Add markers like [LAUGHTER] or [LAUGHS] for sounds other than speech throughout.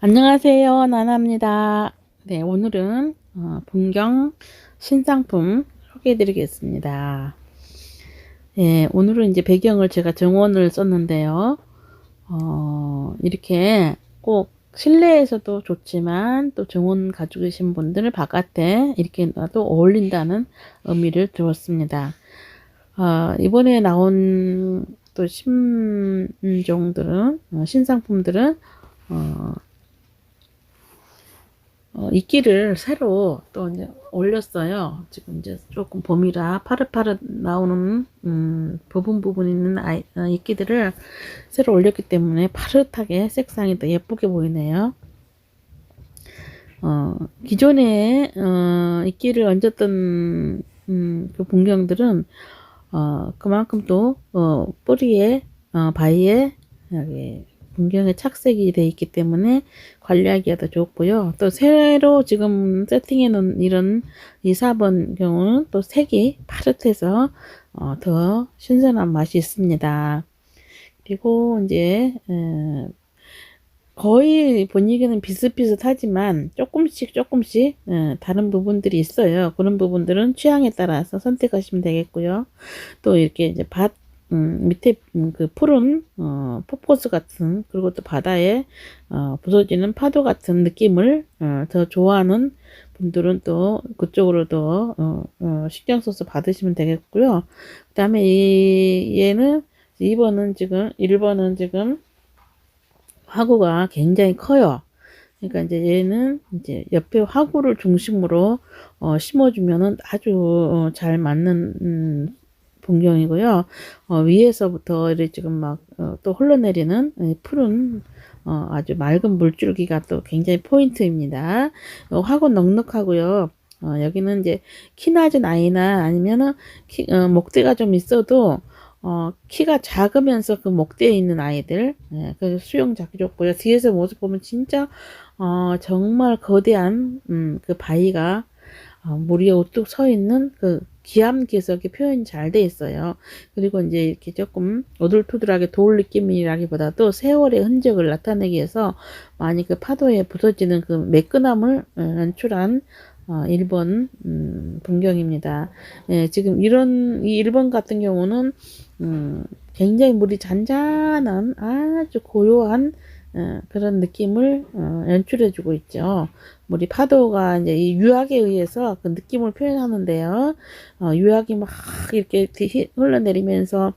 안녕하세요. 나나입니다. 네, 오늘은 어, 분경 신상품 소개해 드리겠습니다. 예, 오늘은 이제 배경을 제가 정원을 썼는데요. 어, 이렇게 꼭 실내에서도 좋지만 또 정원 가지고 계신 분들 바깥에 이렇게 놔도 어울린다는 의미를 두었습니다. 어, 이번에 나온 또 신종들은, 어, 신상품들은, 어, 어, 이끼를 새로 또 이제 올렸어요. 지금 이제 조금 봄이라 파릇파릇 나오는 음, 부분 부분 있는 아이, 어, 이끼들을 새로 올렸기 때문에 파릇하게 색상이 더 예쁘게 보이네요. 어, 기존에 어, 이끼를 얹었던 음, 그 분경들은 어, 그만큼 또 어, 뿌리에 어, 바위에 여기 분경에 착색이 돼 있기 때문에 관리하기가 더 좋고요. 또 새로 지금 세팅해 놓은 이런 이 4번 경우는 또 색이 파릇해서 어, 더 신선한 맛이 있습니다. 그리고 이제 에, 거의 분위기는 비슷비슷하지만 조금씩 조금씩 에, 다른 부분들이 있어요. 그런 부분들은 취향에 따라서 선택하시면 되겠고요. 또 이렇게 이제 밭 음, 밑에 음, 그 푸른 어, 포포스 같은 그리고 또 바다에 어, 부서지는 파도 같은 느낌을 어, 더 좋아하는 분들은 또 그쪽으로 더 어, 어, 신경 써서 받으시면 되겠고요. 그 다음에 이 얘는 2번은 지금 1번은 지금 화구가 굉장히 커요. 그러니까 이제 얘는 이제 옆에 화구를 중심으로 어, 심어주면은 아주 어, 잘 맞는 음, 풍경이고요. 어, 위에서부터 이렇게 지금 막또 어, 흘러내리는 푸른 어, 아주 맑은 물줄기가 또 굉장히 포인트입니다. 어, 화고 넉넉하고요. 어, 여기는 이제 키 낮은 아이나 아니면은 키, 어, 목대가 좀 있어도 어, 키가 작으면서 그 목대에 있는 아이들, 예, 그 수영 잡기 좋고요. 뒤에서 모습 보면 진짜, 어, 정말 거대한, 음, 그 바위가, 어, 물 위에 우뚝 서 있는 그 기암 기석이 표현이 잘 돼 있어요. 그리고 이제 이렇게 조금 오돌토돌하게 돌 느낌이라기보다도 세월의 흔적을 나타내기 위해서 많이 그 파도에 부서지는 그 매끈함을 어, 연출한 어, 1번 음, 분경입니다. 예, 지금 이런 이 1번 같은 경우는 음, 굉장히 물이 잔잔한 아주 고요한 어, 그런 느낌을 어, 연출해주고 있죠. 우리 파도가 이제 이 유학에 의해서 그 느낌을 표현하는데요. 어, 유학이 막 이렇게 흘러내리면서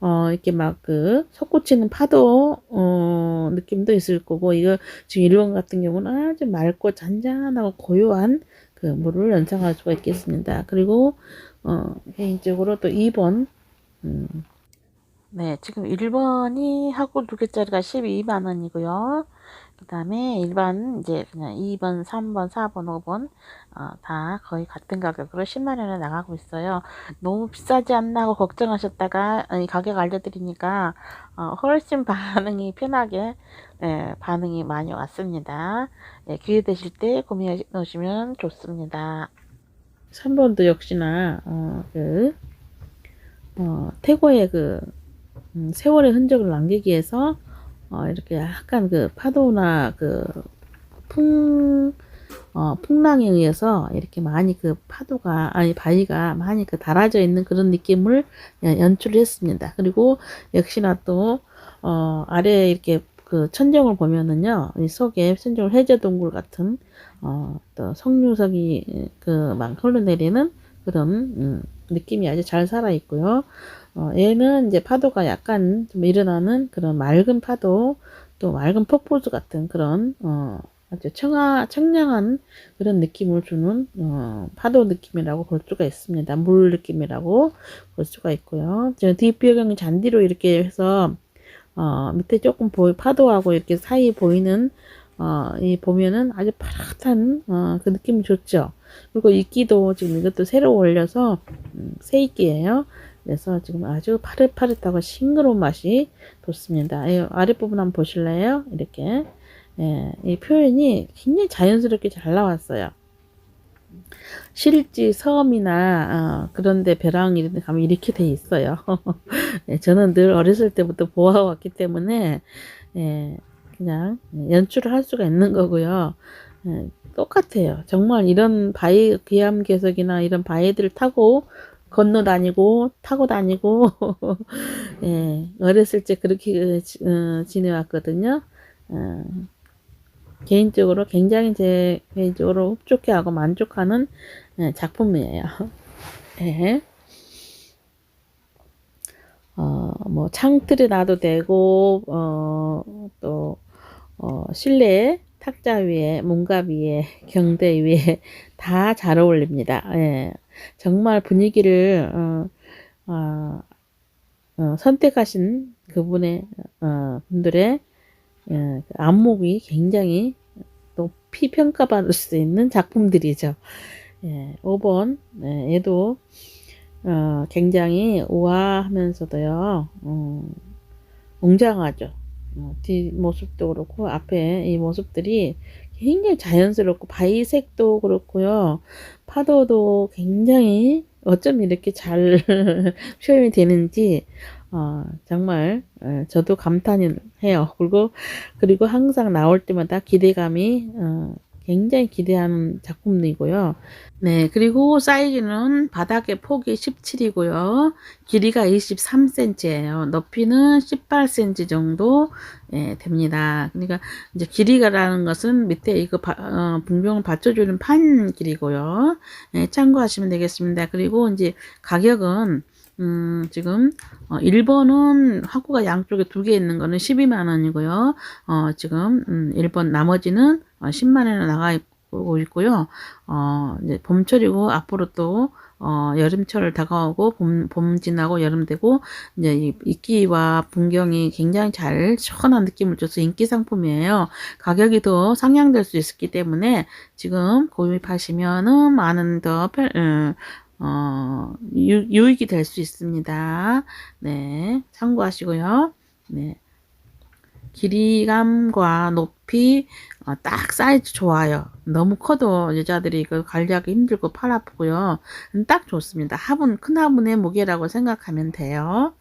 어, 이렇게 막 그 솟구치는 파도 어, 느낌도 있을 거고 이거 지금 일본 같은 경우는 아주 맑고 잔잔하고 고요한 그 물을 연상할 수가 있겠습니다. 그리고 어, 개인적으로 또 2번 음, 네, 지금 1번이 하고 두 개짜리가 12만 원이고요. 그 다음에 일반 이제 그냥 2번, 3번, 4번, 5번 어, 다 거의 같은 가격으로 10만 원에 나가고 있어요. 너무 비싸지 않나 하고 걱정하셨다가 이 가격 알려드리니까 어, 훨씬 [LAUGHS] 반응이 편하게 예, 반응이 많이 왔습니다. 예, 기회 되실 때 구매해 놓으시면 좋습니다. 3번도 역시나 어, 그 어, 태고의 그 음, 세월의 흔적을 남기기 위해서 어, 이렇게 약간 그 파도나 그 풍, 어, 풍랑에 의해서 이렇게 많이 그 파도가, 아니, 바위가 많이 그 달아져 있는 그런 느낌을 연출을 했습니다. 그리고 역시나 또, 어, 아래 이렇게 그 천정을 보면은요, 이 속에 천정을 해저동굴 같은, 어, 또 석류석이 그막 흘러내리는 그런, 음, 느낌이 아주 잘 살아 있고요. 어, 얘는 이제 파도가 약간 좀 일어나는 그런 맑은 파도, 또 맑은 폭포수 같은 그런, 어, 아주 청아, 청량한 그런 느낌을 주는, 어, 파도 느낌이라고 볼 수가 있습니다. 물 느낌이라고 볼 수가 있고요. 지금 뒷배경이 잔디로 이렇게 해서, 어, 밑에 조금 보이, 파도하고 이렇게 사이 보이는, 어, 이 보면은 아주 파랗한, 어, 그 느낌이 좋죠. 그리고 이끼도 지금 이것도 새로 올려서, 음, 새 이끼예요. 그래서 지금 아주 파릇파릇하고 싱그러운 맛이 좋습니다. 이 아랫부분 한번 보실래요? 이렇게 예, 이 표현이 굉장히 자연스럽게 잘 나왔어요. 실지 섬이나 어, 그런데 벼랑 이런 데 가면 이렇게 돼 있어요. [LAUGHS] 예, 저는 늘 어렸을 때부터 보아왔기 때문에 예, 그냥 연출을 할 수가 있는 거고요. 예, 똑같아요. 정말 이런 바위 기암괴석이나 이런 바위들을 타고 건너 다니고 타고 다니고 [LAUGHS] 예, 어렸을 때 그렇게 지- 어, 지내왔거든요. 어, 개인적으로 굉장히 제 개인적으로 흡족해하고 만족하는 예, 작품이에요. [LAUGHS] 예. 어, 뭐 창틀에 놔도 되고 어, 또 어, 실내에 탁자 위에 문갑 위에 [LAUGHS] 경대 위에 [LAUGHS] 다 잘 어울립니다. 예. 정말 분위기를 어, 어, 어, 선택하신 그분의 어, 분들의 예, 그 안목이 굉장히 높이 평가받을 수 있는 작품들이죠. 예, 5번 예, 얘도 어, 굉장히 우아하면서도요, 어, 웅장하죠. 어, 뒷 모습도 그렇고 앞에 이 모습들이 굉장히 자연스럽고 바위색도 그렇고요, 파도도 굉장히 어쩜 이렇게 잘 [LAUGHS] 표현이 되는지 어, 정말 어, 저도 감탄을 해요. 그리고 그리고 항상 나올 때마다 기대감이 어, 굉장히 기대하는 작품이고요. 네, 그리고 사이즈는 바닥의 폭이 17이고요. 길이가 23cm예요. 높이는 18cm 정도 예, 됩니다. 그러니까 이제 길이가라는 것은 밑에 이거 바, 어, 분병을 받쳐주는 판 길이고요. 예, 참고하시면 되겠습니다. 그리고 이제 가격은 음, 지금 어, 1번은 화구가 양쪽에 두 개 있는 거는 12만 원이고요. 어, 지금 음, 1번 나머지는 어, 10만 원에 나가 있고 있고요. 어, 이제 봄철이고 앞으로 또 어, 여름철 다가오고 봄, 봄 지나고 여름 되고 이제 이 이끼와 분경이 굉장히 잘 시원한 느낌을 줘서 인기 상품이에요. 가격이 더 상향될 수 있기 때문에 지금 구입하시면은 많은 더 편, 어, 어, 유, 유익이 될 수 있습니다. 네, 참고하시고요. 네. 길이감과 높이 어, 딱 사이즈 좋아요. 너무 커도 여자들이 이거 관리하기 힘들고 팔 아프고요. 음, 딱 좋습니다. 화분 큰 화분의 무게라고 생각하면 돼요.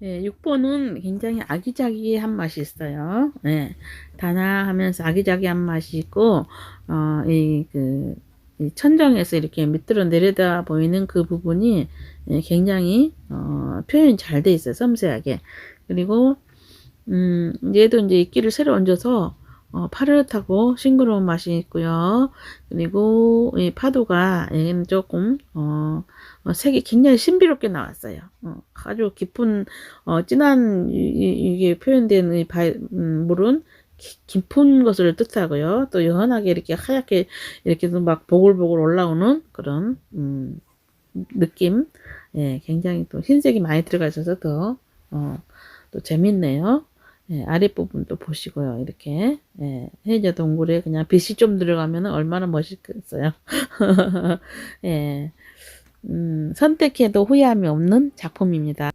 네, 6번은 굉장히 아기자기한 맛이 있어요. 네, 단아하면서 아기자기한 맛이 있고, 어, 이, 그, 이 천정에서 이렇게 밑으로 내려다 보이는 그 부분이 예, 굉장히, 어, 표현이 잘 돼 있어요. 섬세하게. 그리고, 음, 얘도 이제 이끼를 새로 얹어서, 어, 파릇하고 싱그러운 맛이 있고요. 그리고 이 파도가 얘는 조금, 어, 어, 색이 굉장히 신비롭게 나왔어요. 어, 아주 깊은, 어, 진한, 이, 이- 이게 표현된 이 바, 음, 물은 기- 깊은 것을 뜻하고요. 또 연하게 이렇게 하얗게 이렇게 막 보글보글 올라오는 그런, 음, 느낌. 예, 굉장히 또 흰색이 많이 들어가 있어서 더, 어, 또 재밌네요. 예, 아랫부분도 보시고요. 이렇게, 예, 해저 동굴에 그냥 빛이 좀 들어가면 얼마나 멋있겠어요. [LAUGHS] 예, 음, 선택해도 후회함이 없는 작품입니다.